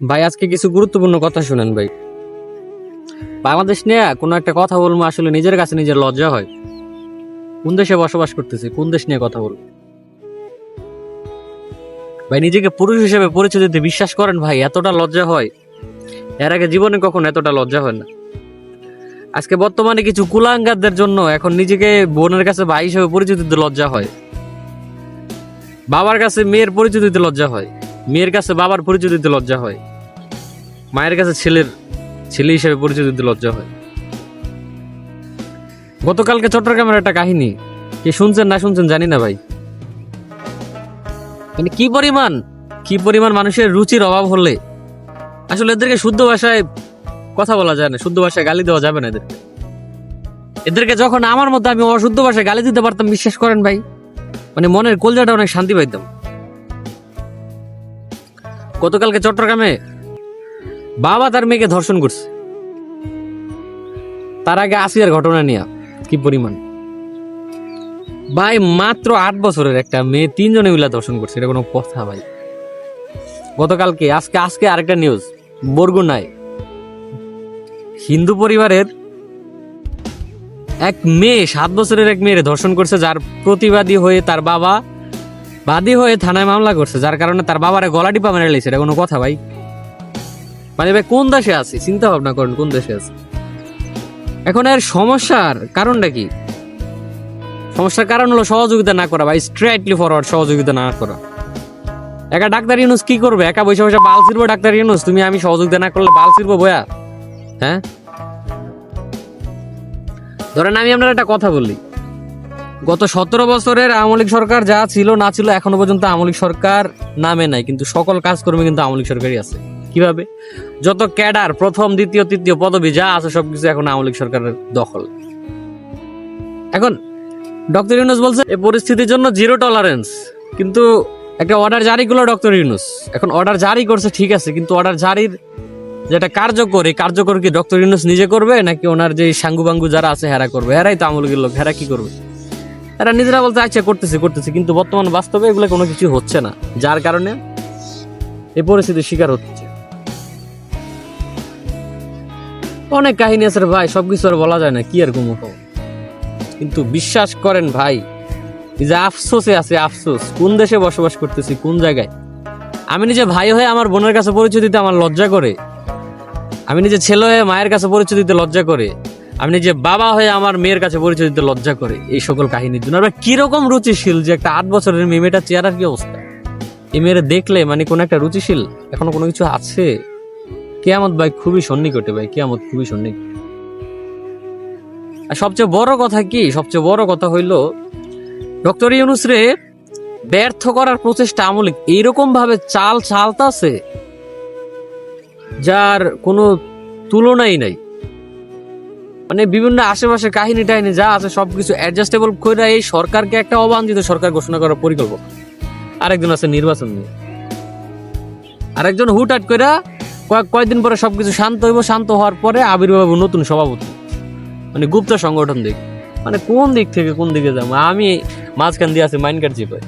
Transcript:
ভাই, আজকে কিছু গুরুত্বপূর্ণ কথা শুনেন ভাই। বাংলাদেশ নিয়ে কোনো একটা কথা বলব, আসলে নিজের কাছে নিজের লজ্জা হয়। কোন দেশে বসবাস করতেছি, কোন দেশ নিয়ে কথা বলব? ভাই, নিজেকে পুরুষ হিসেবে পরিচয় দিতে বিশ্বাস করেন ভাই, এতটা লজ্জা হয়। এর আগে জীবনে কখনো এতটা লজ্জা হয় না। আজকে বর্তমানে কিছু কুলাঙ্গারদের জন্য এখন নিজেকে বোনের কাছে ভাই হিসেবে পরিচয় দিতে লজ্জা হয়। বাবার কাছে মেয়ের পরিচয় দিতে লজ্জা হয়। মেয়ের কাছে বাবার পরিচয় দিতে লজ্জা হয়। মায়ের কাছে ছেলের, ছেলে হিসেবে পরিচয় দিতে লজ্জা হয়। গতকালকে চট্টগ্রামের একটা কাহিনী। কি শুনছেন না শুনছেন জানি না ভাই। মানে কি পরিমাণ কি পরিমাণ মানুষের রুচির অভাব হলে? আসলে এদেরকে শুদ্ধ ভাষায় কথা বলা যায় না, শুদ্ধ ভাষায় গালি দেওয়া যাবে না এদেরকে। এদেরকে যখন আমার মধ্যে আমি অশুদ্ধ ভাষায় গালি দিতে পারতাম, বিশ্বাস করেন ভাই? মানে মনের কলজাটা অনেক শান্তি পাইতাম। গতকালকে চট্টগ্রামে বাবা তার মেয়েকে ধর্ষণ করছে। তার আগে আসিয়ার ঘটনা নিয়ে কি পরিমাণ? ভাই, মাত্র আট বছরের একটা মেয়ে তিনজনে মিলে ধর্ষণ করছে, এটা কোনো কথা ভাই। গতকালকে, আজকে আজকে আরেকটা নিউজ বরগুনায়। হিন্দু পরিবারের এক মেয়ে, সাত বছরের এক মেয়ের ধর্ষণ করছে, যার প্রতিবাদী হয়ে তার বাবা বাদী হয়ে থানায় মামলা করছে, যার কারণে তার বাবারে গলা টিপা মেরে লেছে এটা কোনো কথা ভাই? মানে ভাই, কোন দেশে আছি? চিন্তা ভাবনা করেন, কোন দেশে আছি? এখন এর সমস্যার কারণটা কি? সমস্যার কারণ হলো সহযোগিতা না করা, ভাই স্ট্রেটলি ফরওয়ার্ড সহযোগিতা না করা। একা ডাক্তার ইউনুস কি করবে? একা বসে বসে বাল ছিড়বো ডাক্তার ইউনুস? তুমি আমি সহযোগিতা না করলে বাল ছিড়বো বয়া? হ্যাঁ? ধরেন আমি আপনার একটা কথা বলি। গত সতেরো বছরের আওয়ামী লীগ সরকার যা ছিল না ছিল, এখনও পর্যন্ত আওয়ামী লীগ সরকার নামে নাই। কিন্তু সকল কাজকর্মে কিন্তু আওয়ামী সরকারই আছে। কীভাবে? যত ক্যাডার, প্রথম, দ্বিতীয়, তৃতীয় পদবি যা আছে সবকিছু এখন আওয়ামী লীগ সরকারের দখল। এখন ডক্টর ইউনুস বলছে এই পরিস্থিতির জন্য জিরো টলারেন্স কিন্তু একটা অর্ডার জারি করল ডক্টর ইউনুস। এখন অর্ডার জারি করছে, ঠিক আছে, কিন্তু অর্ডার জারির যেটা কার্যকর, এই কার্যকর কি ডক্টর ইউনুস নিজে করবে, নাকি ওনার যে সাঙ্গু বাঙ্গু যারা আছে, হেরা করবে? হেরাই তো আওয়ামী লীগের লোক, হেরা কি করবে? এরা নিজেরা বলতে আচ্ছা করতেছে করতেছে। কিন্তু বর্তমান বাস্তবে এগুলো কোনো কিছু হচ্ছে না। যার কারণে এই পরিস্থিতির শিকার হচ্ছে। অনেক কাহিনী আছে ভাই, সবকিছু আর বলা যায় না, কি আর গুমো কিন্তু বিশ্বাস করেন ভাই যে আফসোসে আছে, আফসোস, কোন দেশে বসবাস করতেছি, কোন জায়গায়? আমি নিজে ভাই হয়ে আমার বোনের কাছে পরিচয় দিতে আমার লজ্জা করে। আমি নিজে ছেলে হয়ে মায়ের কাছে পরিচয় দিতে লজ্জা করে। আমি যে বাবা হয়ে আমার মেয়ের কাছে পরিচয় দিতে লজ্জা করে এই সকল কাহিনীর জন্য। আমরা কীরকম রুচিশীল যে একটা আট বছরের মেয়ে, মেয়েটার চেহারার কি অবস্থা? এই মেয়েরা দেখলে মানে কোনো একটা রুচিশীল? এখনও কোনো কিছু আছে? কেয়ামত ভাই খুবই সন্নিকটে ভাই, কেয়ামত খুবই সন্নিকট। আর সবচেয়ে বড় কথা কি? সবচেয়ে বড় কথা হইল, ডক্টর ইউনুস রে, ব্যর্থ করার প্রচেষ্টা আমলিক এইরকম ভাবে চাল চালতাছে, যার কোনো তুলনাই নাই। মানে বিভিন্ন আশেপাশে কাহিনী টাহিনী যা আছে সবকিছু অ্যাডজাস্টেবল করে এই সরকারকে একটা অবাঞ্ছিত সরকার ঘোষণা করার পরিকল্পনা। আরেকজন আছে নির্বাচন নিয়ে। আরেকজন হুটহাট করে কয়েক কয়েকদিন পরে সবকিছু শান্ত হইব, শান্ত হওয়ার পরে আবির্ভাব নতুন সভাপতি। মানে গুপ্ত সংগঠন দিক। মানে কোন দিক থেকে কোন দিকে যাব? আমি মাঝখান দিয়ে আছি মাইন্ড কার্ড চিপাই